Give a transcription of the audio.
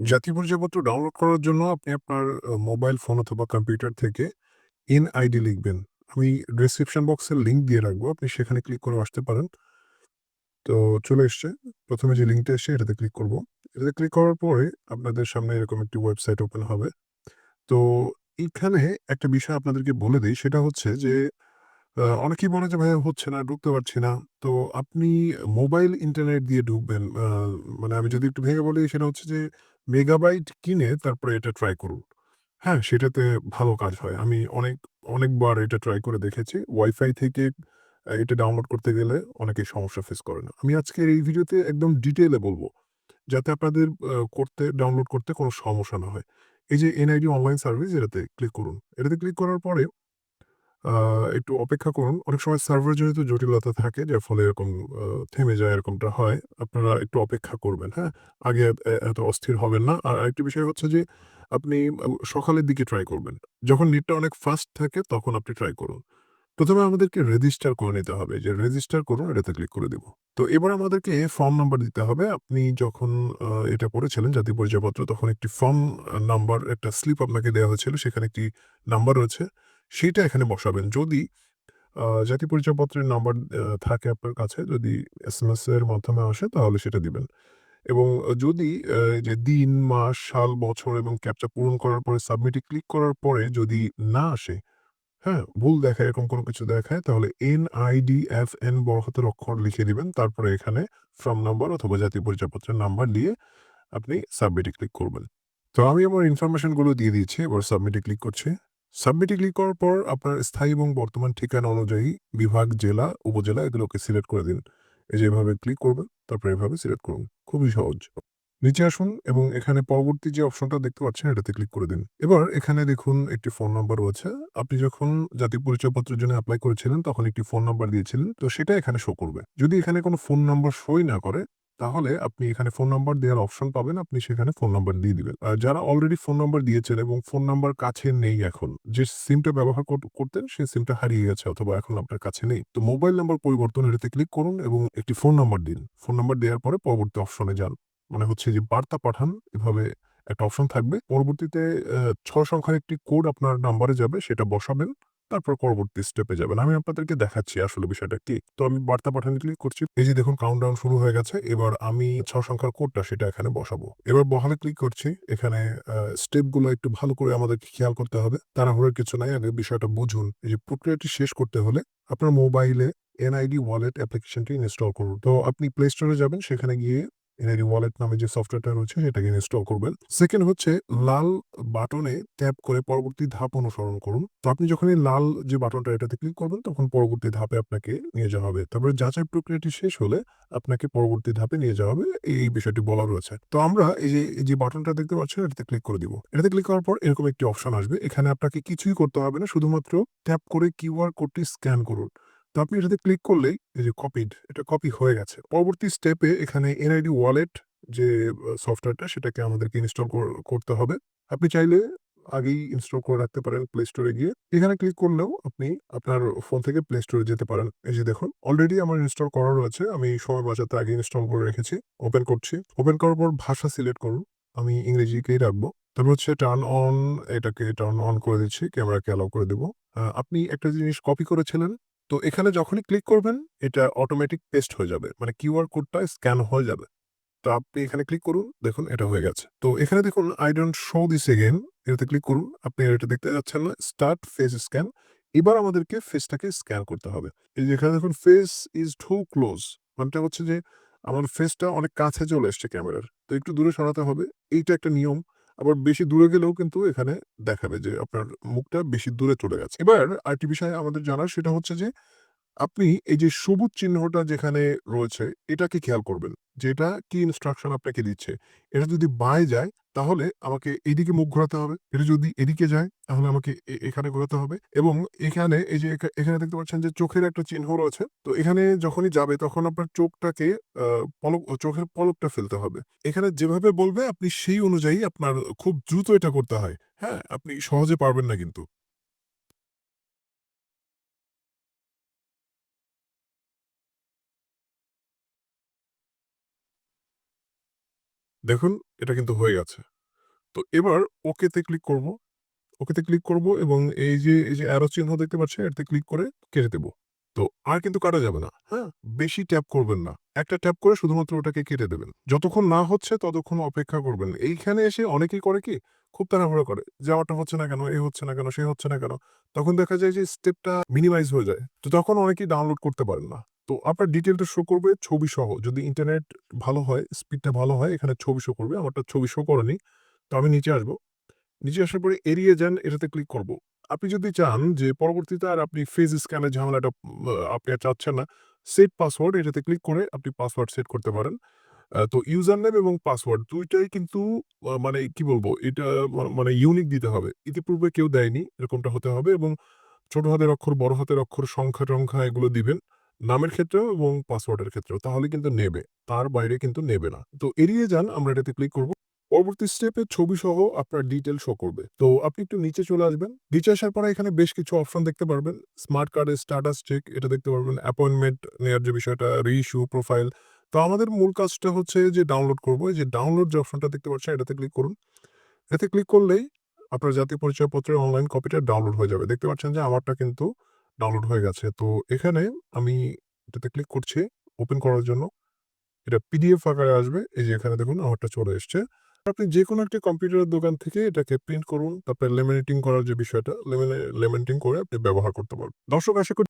জাতীয় পরিচয়পত্র ডাউনলোড করার জন্য আপনি আপনার মোবাইল ফোন অথবা কম্পিউটার থেকে এনআইডি লিখবেন। আমি ডেসক্রিপশন বক্সের লিঙ্ক দিয়ে রাখব। আপনি সেখানে ক্লিক করে আসতে পারেন। তো চলে এসছে। প্রথমে যে লিঙ্কটা এসছে, এটাতে ক্লিক করব। এটাতে ক্লিক করার পরে আপনাদের সামনে এরকম একটি ওয়েবসাইট ওপেন হবে। তো এখানে একটা বিষয় আপনাদেরকে বলে দিই, সেটা হচ্ছে যে অনেকেই বলে যে ভাইয়া হচ্ছে না, ঢুকতে পারছি না। তো আপনি মোবাইল ইন্টারনেট দিয়ে ঢুকবেন। মানে আমি যদি একটু ভেঙে বলি সেটা হচ্ছে যে মেগাবাইট কিনে তারপরে এটা ট্রাই করুন। হ্যাঁ, সেটাতে ভালো কাজ হয়। আমি অনেক অনেকবার এটা ট্রাই করে দেখেছি। ওয়াইফাই থেকে এটা ডাউনলোড করতে গেলে অনেকেই সমস্যা ফেস করেন। আমি আজকের এই ভিডিওতে একদম ডিটেলে বলব যাতে আপনাদের করতে ডাউনলোড করতে কোনো সমস্যা না হয়। এই যে এনআইডি অনলাইন সার্ভিস এটাতে ক্লিক করুন। এটাতে ক্লিক করার পরে একটু অপেক্ষা করুন। অনেক সময় সার্ভার জনিত জটিলতা থাকে যার ফলে এরকম থেমে যায় এরকমটা হয়। আপনারা একটু অপেক্ষা করবেন, হ্যাঁ? আগে এত অস্থির হবেন না। আর আরেকটি বিষয় হচ্ছে যে আপনি সকালের দিকে ট্রাই করবেন। যখন নেটটা অনেক ফাস্ট থাকে তখন আপনি ট্রাই করুন। প্রথমে আমাদেরকে রেজিস্টার করে নিতে হবে যে রেজিস্টার করুন এটাতে ক্লিক করে দিব। তো এবার আমাদেরকে ফর্ম নাম্বার দিতে হবে। আপনি যখন এটা করেছিলেন জাতীয় পরিচয়পত্র তখন একটি ফর্ম নাম্বার একটা স্লিপ আপনাকে দেওয়া হয়েছিল। সেখানে একটি নাম্বার রয়েছে। সেইটা এখানে বসাবেন। যদি জাতি পরিচয়পত্রের নাম্বার থাকে আপনার কাছে যদি এসএমএস এর মাধ্যমে আসে তাহলে সেটা দিবেন। এবং যদি যে দিন, মাস, সাল, বছর এবং ক্যাপচা পূরণ করার পরে সাবমিট ক্লিক করার পরে যদি না আসে, হ্যাঁ? ভুল দেখায় এরকম কোনো কিছু দেখায় তাহলে এনআইডিএফএন বড় হাতের অক্ষর লিখে দিবেন। তারপরে এখানে ফর্ম নাম্বার অথবা জাতীয় পরিচয়পত্রের নাম্বার দিয়ে আপনি সাবমিট ক্লিক করবেন। তো আমি আমার ইনফরমেশনগুলো দিয়ে দিয়েছি। এবার সাবমিট ক্লিক করছি। সাবমিট ক্লিক করার পর আপনার স্থায়ী এবং বর্তমান ঠিকানা অনুযায়ী বিভাগ, জেলা, উপজেলা এগুলোকে সিলেক্ট করে দিন। এই যে এভাবে ক্লিক করবেন, তারপরে এভাবে সিলেক্ট করুন। খুবই সহজ। নিচে আসুন এবং এখানে পরবর্তী যে অপশনটা দেখতে পাচ্ছেন এটাতে ক্লিক করে দিন। এবার এখানে দেখুন একটি ফোন নাম্বার রয়েছে। আপনি যখন জাতীয় পরিচয়পত্রের জন্য অ্যাপ্লাই করেছিলেন তখন একটি ফোন নাম্বার দিয়েছিলেন। তো সেটা এখানে শো করবে। যদি এখানে কোনো ফোন নাম্বার শোই না করে তাহলে আপনি এখানে ফোন নাম্বার দেওয়ার অপশন পাবেন। আপনি সেখানে ফোন নাম্বার দিয়ে দিবেন। আর যারা অলরেডি ফোন নাম্বার দিয়েছেন এবং ফোন নাম্বার কাছে নেই এখন, যে সিমটা ব্যবহার করতেন সেই সিমটা হারিয়ে গেছে অথবা এখন আপনার কাছে নেই। তো মোবাইল নাম্বার পরিবর্তন এটাতে ক্লিক করুন এবং একটি ফোন নাম্বার দিন। ফোন নাম্বার দেওয়ার পরে পরবর্তী অপশনে যান। মানে হচ্ছে যে বার্তা পাঠান এভাবে একটা অপশন থাকবে। পরবর্তীতে ৬ সংখ্যার একটি কোড আপনার নাম্বারে যাবে সেটা বসাবেন। তারপর পরবর্তী স্টেপে যাবেন। আমি আপনাদেরকে দেখাচ্ছি আসলে বিষয়টা কি। তো আমি বার্তা পাঠানো ক্লিক করছি। এই যে দেখুন কাউন্টডাউন শুরু হয়ে গেছে। এবার আমি ছ সংখ্যার কোডটা সেটা এখানে বসাবো। এবার বহালে ক্লিক করছি। এখানে, আ স্টেপগুলো একটু ভালো করে আমাদেরকে খেয়াল করতে হবে। তাড়াহুড়োর কিছু নাই। আগে বিষয়টা বুঝুন। এই যে প্রক্রিয়াটি শেষ করতে হলে আপনার মোবাইলে এনআইডি ওয়ালেট অ্যাপ্লিকেশনটি ইনস্টল করুন। তো আপনি প্লে স্টোরে যাবেন সেখানে গিয়ে এনআইডি ওয়ালেট নামে যে সফটওয়্যারটা রয়েছে সেটাকে ইনস্টল করবেন। সেকেন্ড হচ্ছে লাল বাটনে ট্যাপ করে পরবর্তী ধাপ অনুসরণ করুন। তো আপনি যখন এই লাল যে বাটনটা এটাতে ক্লিক করবেন তখন পরবর্তী ধাপে আপনাকে নিয়ে যাওয়া হবে। তারপরে যাচাই প্রক্রিয়াটি শেষ হলে আপনাকে পরবর্তী ধাপে নিয়ে যাওয়া হবে। এই বিষয়টি বলা রয়েছে। তো আমরা এই যে, যে বাটনটা দেখতে পাচ্ছি এটাতে ক্লিক করে দিব। এটাতে ক্লিক করার পর এরকম একটি অপশন আসবে। এখানে আপনাকে কিছুই করতে হবে না। শুধুমাত্র ট্যাপ করে কিউআর কোডটি স্ক্যান করুন। তো আপনি এটাতে ক্লিক করলেই এই যে কপিড এটা কপি হয়ে গেছে। পরবর্তী স্টেপে এখানে এনআইডি ওয়ালেট যে সফটওয়্যারটা সেটাকে আমাদেরকে ইনস্টল করতে হবে। আপনি চাইলে আগেই ইনস্টল করে রাখতে পারেন প্লে স্টোরে গিয়ে। এখানে ক্লিক করলেও আপনি আপনার ফোন থেকে প্লে স্টোরে যেতে পারেন। এই যে দেখুন অলরেডি আমার ইনস্টল করা রয়েছে। আমি সময় বাঁচাতে আগে ইনস্টল করে রেখেছি। ওপেন করছি। ওপেন করার পর ভাষা সিলেক্ট করুন। আমি ইংরেজিকেই রাখব। তারপর হচ্ছে টার্ন অন এটাকে টার্ন অন করে দিচ্ছি। ক্যামেরাকে অ্যালাউ করে দেবো আপনি একটা জিনিস কপি করেছিলেন। তো এখানে যখনই ক্লিক করবেন, এটা অটোমেটিক পেস্ট হয়ে যাবে। মানে কিউআর কোডটা স্ক্যান হয়ে যাবে। তো আপনি এখানে ক্লিক করুন। দেখুন এটা হয়ে গেছে। তো এখানে দেখুন I don't show this again এটাতে ক্লিক করুন। আপনি এটা দেখতে যাচ্ছেন না? Start face scan. এবার আমাদেরকে ফেসটাকে স্ক্যান করতে হবে। এই যে এখানে দেখুন ফেস ইজ টু ক্লোজ মানেটা হচ্ছে যে, আমার ফেসটা অনেক কাছে চলে এসছে ক্যামেরার। তো একটু দূরে সরাতে হবে। এইটা একটা নিয়ম। আবার বেশি দূরে গেলেও কিন্তু এখানে দেখাবে যে আপনার মুখটা বেশি দূরে চলে গেছে। এবার আরেকটি বিষয় আমাদের জানার সেটা হচ্ছে যে আপনি এই যে সবুজ চিহ্নটা যেখানে রয়েছে, এটাকে খেয়াল করবেন। যে এটা কি ইনস্ট্রাকশন আপনাকে দিচ্ছে। এটা যদি বাঁয়ে যায়, তাহলে আমাকে এদিকে মুখ ঘোরাতে হবে। এটা যদি এদিকে যায়, তাহলে আমাকে এখানে ঘোরাতে হবে এবং এখানে এই যে এখানে দেখতে পাচ্ছেন যে চোখের একটা চিহ্ন রয়েছে। তো এখানে যখনই যাবে, তখন আপনার চোখটাকে পলক, চোখের পলকটা ফেলতে হবে। এখানে যেভাবে বলবে, আপনি সেই অনুযায়ী আপনার খুব দ্রুত এটা করতে হয়। হ্যাঁ? আপনি সহজে পারবেন না কিন্তু। দেখুন এটা কিন্তু হয়ে গেছে। তো এবার ওকেতে ক্লিক করব। ওকেতে ক্লিক করব এবং এই যে এই যে অ্যারো চিহ্ন দেখতে পাচ্ছেন এটাতে ক্লিক করে কেটে দেব। তো আর কিন্তু কাটা যাবে না। হ্যাঁ? বেশি ট্যাপ করবেন না। একটা ট্যাপ করে শুধুমাত্র ওটাকে কেটে দেবেন। যতক্ষণ না হচ্ছে ততক্ষণ অপেক্ষা করবেন। এইখানে এসে অনেকেই করে কি খুব তাড়াহুড়ো করে যাওয়াটা হচ্ছে না কেন, এ হচ্ছে না কেন, সে হচ্ছে না কেন। তখন দেখা যায় যে স্টেপটা মিনিমাইজ হয়ে যায়। তো তখন অনেকেই ডাউনলোড করতে পারেন না। তো আপনার ডিটেলটা শো করবে ছবি সহ। যদি ইন্টারনেট ভালো হয়, স্পিডটা ভালো হয় এখানে ছবি শো করবে। আমারটা ছবি শো করেনি। তো আমি নিচে আসব নিচে আসার পরে এড়িয়ে যান এটাতে ক্লিক করব। আপনি যদি চান যে পরবর্তীতে আর আপনি ফেস স্ক্যানের ঝামেলাটা আপনি আর চাচ্ছেন না, সেট পাসওয়ার্ড এটাতে ক্লিক করে আপনি পাসওয়ার্ড সেট করতে পারেন। তো ইউজার নেম এবং পাসওয়ার্ড দুইটাই কিন্তু মানে কি বলব এটা মানে ইউনিক দিতে হবে। ইতিপূর্বে কেউ দেয়নি এরকমটা হতে হবে এবং ছোট হাতের অক্ষর, বড় হাতের অক্ষর, সংখ্যা-টংখ্যা এগুলো দিবেন। নামের ক্ষেত্রেও এবং পাসওয়ার্ডের ক্ষেত্রেও। তাহলে কিন্তু নেবে। তার বাইরে কিন্তু নেবে না। তো এড়িয়ে যান আমরা এটাতে ক্লিক করব। পরবর্তী স্টেপে ছবি সহ আপনার ডিটেইল শো করবে। তো আপনি একটু নিচে চলে আসবেন। নিচে আসার পরে এখানে বেশ কিছু অপশন দেখতে পারবেন। স্মার্ট কার্ডের স্ট্যাটাস চেক এটা দেখতে পারবেন। অ্যাপয়েন্টমেন্ট নেওয়ার যে বিষয়টা, রি-ইস্যু, প্রোফাইল। তো আমাদের মূল কাজটা হচ্ছে যে ডাউনলোড করব যে ডাউনলোড যে অপশনটা দেখতে পাচ্ছেন এটাতে ক্লিক করুন। এতে ক্লিক করলেই আপনার জাতীয় পরিচয়পত্রের অনলাইন কপিটা ডাউনলোড হয়ে যাবে। দেখতে পাচ্ছেন যে আমারটা কিন্তু ডাউনলোড হয়ে গেছে। তো এখানে আমি এটাতে ক্লিক করছি ওপেন করার জন্য। এটা পিডিএফ আকারে আসবে। এই যে এখানে দেখুন আমারটা চলে এসছে। আপনি যে কোনো একটি কম্পিউটারের দোকান থেকে এটাকে প্রিন্ট করুন। তারপরে লেমিনেটিং করার যে বিষয়টা লেমিনে লেমিনেটিং করে আপনি ব্যবহার করতে পারবেন। দর্শক, আশা করি